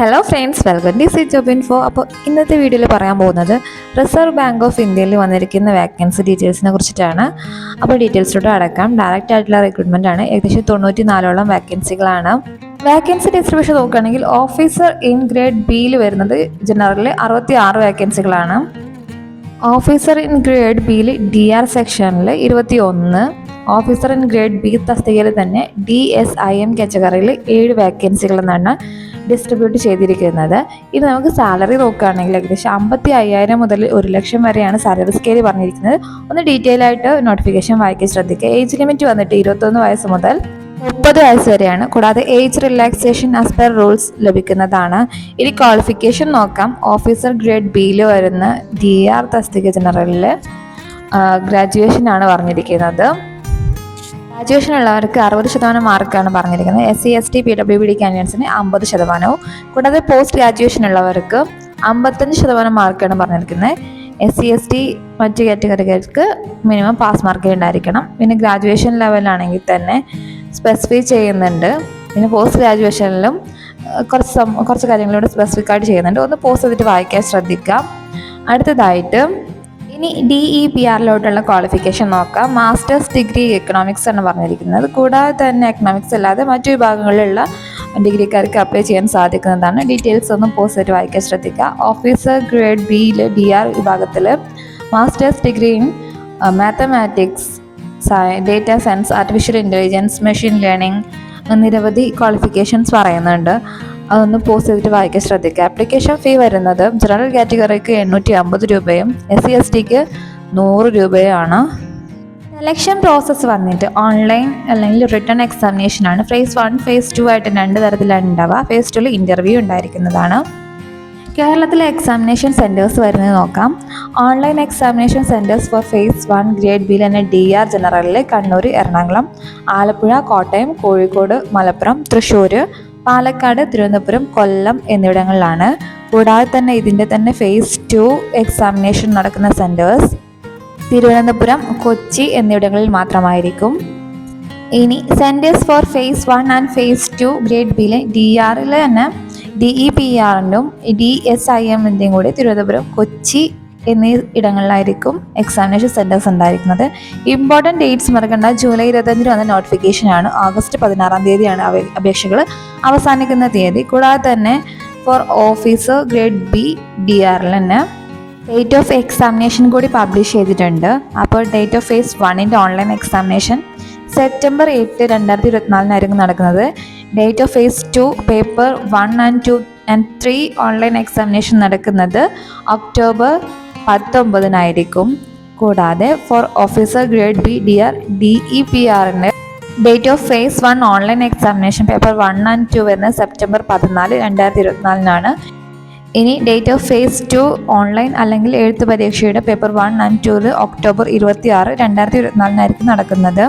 Hello friends welcome D C job info അപ്പോൾ ഇന്നത്തെ വീഡിയോയിൽ പറയാൻ പോകുന്നത് റിസർവ് ബാങ്ക് ഓഫ് ഇന്ത്യയിൽ വന്നിരിക്കുന്ന വാക്കൻസി ഡീറ്റെയിൽസിനെ കുറിച്ചിട്ടാണ്. അപ്പോൾ ഡീറ്റെയിൽസിലോട്ട് അടക്കാം. ഡയറക്റ്റ് ആയിട്ടുള്ള റിക്രൂട്ട്മെന്റ് ആണ്. ഏകദേശം തൊണ്ണൂറ്റി നാലോളം വാക്കൻസികളാണ് വാക്കൻസി ഡിസ്ട്രിബ്യൂഷൻ നോക്കുകയാണെങ്കിൽ ഓഫീസർ ഇൻ ഗ്രേഡ് ബിയിൽ വരുന്നത് ജനറലിൽ അറുപത്തി ആറ് വാക്കൻസികളാണ് ഓഫീസർ ഇൻ ഗ്രേഡ് ബിയിൽ ഡി ആർ സെക്ഷനിൽ ഇരുപത്തി ഒന്ന് ഓഫീസർ ഇൻ ഗ്രേഡ് ബി തസ്തികയിൽ തന്നെ ഡി എസ് ഐ എം കാറ്റഗറിയിൽ ഏഴ് വാക്കൻസികൾ എന്നാണ് ഡിസ്ട്രിബ്യൂട്ട് ചെയ്തിരിക്കുന്നത്. ഇത് നമുക്ക് സാലറി നോക്കുകയാണെങ്കിൽ ഏകദേശം അമ്പത്തി അയ്യായിരം മുതൽ ഒരു ലക്ഷം വരെയാണ് സാലറി സ്കെയിൽ പറഞ്ഞിരിക്കുന്നത്. ഒന്ന് ഡീറ്റെയിൽ ആയിട്ട് നോട്ടിഫിക്കേഷൻ വായിക്കാൻ ശ്രദ്ധിക്കുക. ഏജ് ലിമിറ്റ് വന്നിട്ട് ഇരുപത്തൊന്ന് വയസ്സ് മുതൽ മുപ്പത് വയസ്സ് വരെയാണ്. കൂടാതെ age relaxation as per rules ലഭിക്കുന്നതാണ്. ഇനി ക്വാളിഫിക്കേഷൻ നോക്കാം. ഓഫീസർ ഗ്രേഡ് ബിയിൽ വരുന്ന ഡി ആർ തസ്തിക ജനറലിൽ ഗ്രാജുവേഷൻ ആണ് പറഞ്ഞിരിക്കുന്നത്. ഗ്രാജുവേഷൻ ഉള്ളവർക്ക് അറുപത് ശതമാനം മാർക്കാണ് പറഞ്ഞിരിക്കുന്നത്. S C S T P W B D കാൻഡിഡേറ്റ്സിന് അമ്പത് ശതമാനവും. കൂടാതെ പോസ്റ്റ് ഗ്രാജുവേഷൻ ഉള്ളവർക്ക് അമ്പത്തഞ്ച് ശതമാനം മാർക്കാണ് പറഞ്ഞിരിക്കുന്നത്. എസ് സി എസ് ടി മറ്റ് കാറ്റഗറികൾക്ക് മിനിമം പാസ് മാർക്ക് ഉണ്ടായിരിക്കണം. പിന്നെ ഗ്രാജുവേഷൻ ലെവലാണെങ്കിൽ തന്നെ സ്പെസിഫൈ ചെയ്യുന്നുണ്ട്. പിന്നെ പോസ്റ്റ് ഗ്രാജുവേഷനിലും കുറച്ച് കുറച്ച് കാര്യങ്ങളോട് സ്പെസിഫിക് ആയിട്ട് ചെയ്യുന്നുണ്ട്. ഒന്ന് പോസ്റ്റ് ചെയ്തിട്ട് വായിക്കാൻ ശ്രദ്ധിക്കാം അടുത്തതായിട്ട് ഇനി ഡി ഇ പി ആറിലോട്ടുള്ള ക്വാളിഫിക്കേഷൻ നോക്കാം. മാസ്റ്റേഴ്സ് ഡിഗ്രി എക്കണോമിക്സ് ആണ് പറഞ്ഞിരിക്കുന്നത്. കൂടാതെ തന്നെ എക്കണോമിക്സ് അല്ലാതെ മറ്റു വിഭാഗങ്ങളിലുള്ള ഡിഗ്രിക്കാർക്ക് അപ്ലൈ ചെയ്യാൻ സാധിക്കുന്നതാണ്. ഡീറ്റെയിൽസ് ഒന്നും പോസ്റ്റ് വായിക്കാൻ ശ്രദ്ധിക്കുക. ഓഫീസർ ഗ്രേഡ് ബിയിൽ ഡി ആർ വിഭാഗത്തിൽ masters degree in mathematics data science artificial intelligence machine learning നിരവധി ക്വാളിഫിക്കേഷൻസ് പറയുന്നുണ്ട്. അതൊന്ന് പോസ്റ്റ് ചെയ്തിട്ട് വായിക്കാൻ ശ്രദ്ധിക്കുക. ആപ്ലിക്കേഷൻ ഫീ വരുന്നത് ജനറൽ കാറ്റഗറിക്ക് എണ്ണൂറ്റി അമ്പത് രൂപയും എസ് സി എസ് ടിക്ക് നൂറ് രൂപയാണ് സെലക്ഷൻ പ്രോസസ്സ് വന്നിട്ട് ഓൺലൈൻ അല്ലെങ്കിൽ റിട്ടേൺ എക്സാമിനേഷൻ ആണ്. ഫേസ് വൺ ഫേസ് ടു ആയിട്ട് രണ്ട് തരത്തിലാണ് ഉണ്ടാവുക. ഫേസ് ടുവിൽ ഇന്റർവ്യൂ ഉണ്ടായിരിക്കുന്നതാണ്. കേരളത്തിലെ എക്സാമിനേഷൻ സെന്റേഴ്സ് വരുന്നത് നോക്കാം. Online examination centres for phase one grade ബിയിൽ തന്നെ ഡി ആർ ജനറലിൽ കണ്ണൂർ എറണാകുളം ആലപ്പുഴ കോട്ടയം കോഴിക്കോട് മലപ്പുറം തൃശ്ശൂർ പാലക്കാട് തിരുവനന്തപുരം കൊല്ലം എന്നിവിടങ്ങളിലാണ്. കൂടാതെ തന്നെ ഇതിന്റെ തന്നെ ഫേസ് ടു എക്സാമിനേഷൻ നടക്കുന്ന സെന്റേഴ്സ് തിരുവനന്തപുരം കൊച്ചി എന്നിവിടങ്ങളിൽ മാത്രമായിരിക്കും. ഇനി centres for phase one and phase two grade ബിയിലെ ഡി ആറിൽ തന്നെ ഡി ഇ പി ആറിന്റെയും ഡി എസ് ഐ എമ്മിന്റെയും കൂടി തിരുവനന്തപുരം കൊച്ചി എന്നീ ഇടങ്ങളിലായിരിക്കും എക്സാമിനേഷൻ സെന്റേഴ്സ് ഉണ്ടായിരിക്കുന്നത്. ഇമ്പോർട്ടന്റ് ഡേറ്റ്സ് മറക്കേണ്ട. ജൂലൈ ഇരുപത്തഞ്ചിന് വന്ന നോട്ടിഫിക്കേഷനാണ് ഓഗസ്റ്റ് പതിനാറാം തീയതിയാണ് അപേക്ഷകൾ അവസാനിക്കുന്ന തീയതി. കൂടാതെ തന്നെ for officer grade B D ആറിൽ തന്നെ ഡേറ്റ് ഓഫ് എക്സാമിനേഷൻ കൂടി പബ്ലിഷ് ചെയ്തിട്ടുണ്ട്. അപ്പോൾ ഡേറ്റ് ഓഫ് ഫേസ് വണ്ണിന്റെ ഓൺലൈൻ എക്സാമിനേഷൻ സെപ്റ്റംബർ എട്ട് രണ്ടായിരത്തി ഇരുപത്തിനാലിനായിരിക്കും നടക്കുന്നത്. Date of phase two paper one and two and three online examination നടക്കുന്നത് ഒക്ടോബർ പത്തൊമ്പതിനായിരിക്കും. കൂടാതെ for officer grade B D R D E P ആറിന്റെ date of phase one online examination paper one and two വരുന്നത് September പതിനാല് രണ്ടായിരത്തി ഇരുപത്തിനാലിനാണ് ഇനി date of phase two online അല്ലെങ്കിൽ എഴുത്ത് പരീക്ഷയുടെ paper one and two October ഇരുപത്തി ആറ് രണ്ടായിരത്തി ഇരുപത്തിനാലിനായിരിക്കും നടക്കുന്നത്.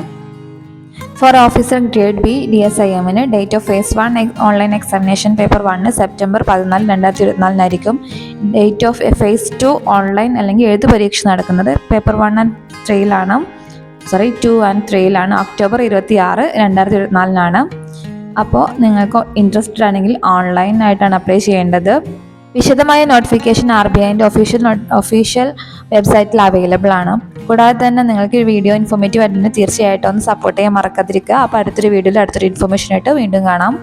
For officer grade B D S I എമ്മിന് date of phase one online examination paper one September പതിനാല് രണ്ടായിരത്തി ഇരുപത്തിനാലിനായിരിക്കും date of phase two online അല്ലെങ്കിൽ എഴുത്ത് പരീക്ഷ നടക്കുന്നത് പേപ്പർ വൺ ആൻഡ് ത്രീയിലാണ് സോറി ടു ആൻഡ് ത്രീയിലാണ് ഒക്ടോബർ ഇരുപത്തി ആറ് രണ്ടായിരത്തി ഇരുപത്തിനാലിനാണ് അപ്പോൾ നിങ്ങൾക്ക് ഇൻട്രസ്റ്റഡ് ആണെങ്കിൽ ഓൺലൈനായിട്ടാണ് അപ്ലൈ ചെയ്യേണ്ടത്. വിശദമായ നോട്ടിഫിക്കേഷൻ ആർ ബി ഐന്റെ ഒഫീഷ്യൽ ഒഫീഷ്യൽ വെബ്സൈറ്റിൽ അവൈലബിൾ ആണ്. കൂടാതെ തന്നെ നിങ്ങൾക്ക് ഈ വീഡിയോ ഇൻഫോർമേറ്റീവ് ആയിട്ടുണ്ടെങ്കിൽ തീർച്ചയായിട്ടും ഒന്ന് സപ്പോർട്ട് ചെയ്യാൻ മറക്കാതിരിക്കുക. അപ്പോൾ അടുത്തൊരു വീഡിയോയിൽ അടുത്തൊരു ഇൻഫർമേഷൻ ആയിട്ട് വീണ്ടും കാണാം.